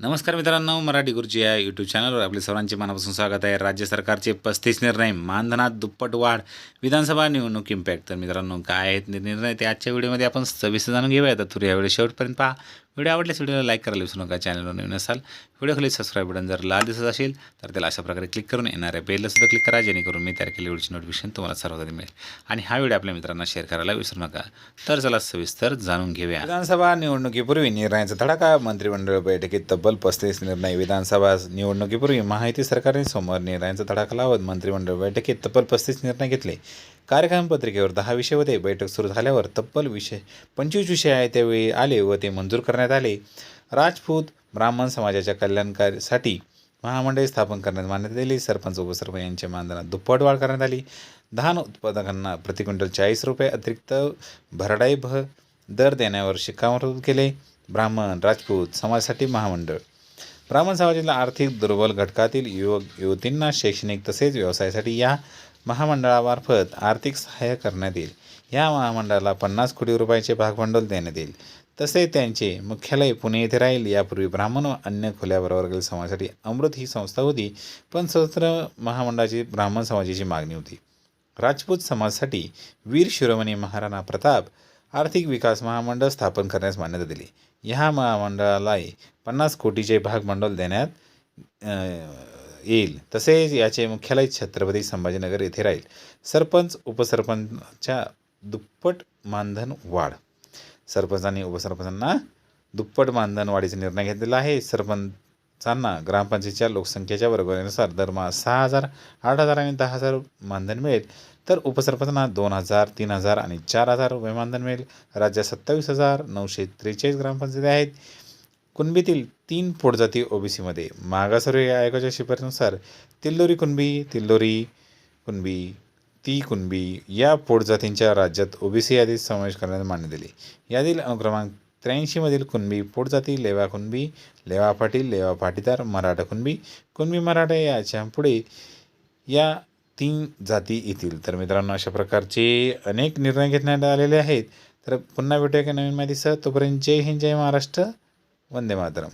नमस्कार मित्रांनो मराठी गुरुजी या यूट्यूब चॅनलवर आपले सर्वांचे मनापासून स्वागत आहे. राज्य सरकारचे पस्तीस निर्णय मानधनात दुप्पट वाढ विधानसभा निवडणूक इम्पॅक्ट तर मित्रांनो काय आहेत निर्णय? ते आजच्या व्हिडिओमध्ये आपण सविस्तर जाणून घेऊया. तर तुम्ही यावेळी शेवटपर्यंत पहा. व्हिडिओ आवडल्यास व्हिडिओला लाईक करायला विसरू नका चॅनलवर नवीन असाल व्हिडिओ खाली सबस्क्राईब बटन जर लाल दिसत असेल तर त्याला अशा प्रकारे क्लिक करून येणाऱ्या बेलला सुद्धा क्लिक करा जेणेकरून मी तयार केलेली व्हिडिओची नोटिफिकेशन तुम्हाला सर्वात मिळेल. आणि हा व्हिडिओ आपल्या मित्रांना शेअर करायला विसरू नका. तर चला सविस्तर जाणून घेऊया. विधानसभा निवडणुकीपूर्वी निर्णयाचा धडाका मंत्रिमंडळ बैठकीत तब्बल पस्तीस निर्णय विधानसभा निवडणुकीपूर्वी माहिती सरकारने सोमवार निर्णयाचा धडाका लावत मंत्रिमंडळ बैठकीत तब्बल पस्तीस निर्णय घेतले. कार्यक्रम पत्रिकेवर दहा विषय होते बैठक सुरू झाल्यावर तब्बल विषय पंचवीस विषय आहे त्यावेळी आले व ते मंजूर करण्यात आले. राजपूत ब्राह्मण समाजाच्या कल्याणकारीसाठी महामंडळ स्थापन करण्यात मान्यता दिली. सरपंच उपसरपंच यांच्या मानधनात दुप्पट वाढ करण्यात आली. धान उत्पादकांना प्रति क्विंटल चाळीस रुपये अतिरिक्त भरडाई भ दर देण्यावर शिक्कामोर्तब केले. ब्राह्मण राजपूत समाजासाठी महामंडळ ब्राह्मण समाजातील आर्थिक दुर्बल घटकातील युवक युवतींना शैक्षणिक तसेच व्यवसायासाठी या महामंडळामार्फत आर्थिक सहाय्य करण्यात येईल. या महामंडळाला पन्नास कोटी रुपयाचे भागभांडवल देण्यात येईल. तसेच त्यांचे मुख्यालय पुणे येथे राहील. यापूर्वी ब्राह्मण व अन्य खुल्या वर्गातील समाजासाठी अमृत ही संस्था होती पण स्वतंत्र महामंडळाची ब्राह्मण समाजाची मागणी होती. राजपूत समाजासाठी वीर शिरोमणी महाराणा प्रताप आर्थिक विकास महामंडळ स्थापन करण्यास मान्यता दिली. ह्या महामंडळालाही पन्नास कोटीचे भागभांडवल देण्यात येईल. तसेच याचे मुख्यालय छत्रपती संभाजीनगर येथे राहील. सरपंच उपसरपंचच्या दुप्पट मानधन वाढ. सरपंच आणि उपसरपंचांना दुप्पट मानधन वाढीचा निर्णय घेतलेला आहे. सरपंचांना ग्रामपंचायतीच्या लोकसंख्येच्या वर्गवारीनुसार दरमहा सहा हजार आठ हजार आणि दहा हजार मानधन मिळेल. तर उपसर्पतना दोन हजार तीन हजार आणि चार हजार रुपये मानधन मिळेल. राज्यात सत्तावीस हजार नऊशे त्रेचाळीस ग्रामपंचायती आहेत. कुणबीतील तीन पोटजाती ओबीसीमध्ये मागासवर्गीय आयोगाच्या शिफारसीनुसार तिल्लोरी कुणबी तिल्लोरी कुणबी ती कुणबी या पोटजातींच्या राज्यात ओबीसी यादीत समावेश करण्यास मान्य दिली. यादील अनुक्रमांक त्र्याऐंशीमधील कुणबी पोटजाती लेवा कुणबी लेवा पाटील लेवा पाटीदार मराठा कुणबी कुणबी मराठा याच्यापुढे या तीन जाती येतील. तर मित्रांनो अशा प्रकारचे अनेक निर्णय घेण्यात आलेले आहेत. तर पुन्हा भेटूया की नवीन माहितीसह. तोपर्यंत जय हिंद जय महाराष्ट्र. वंदे मातरम.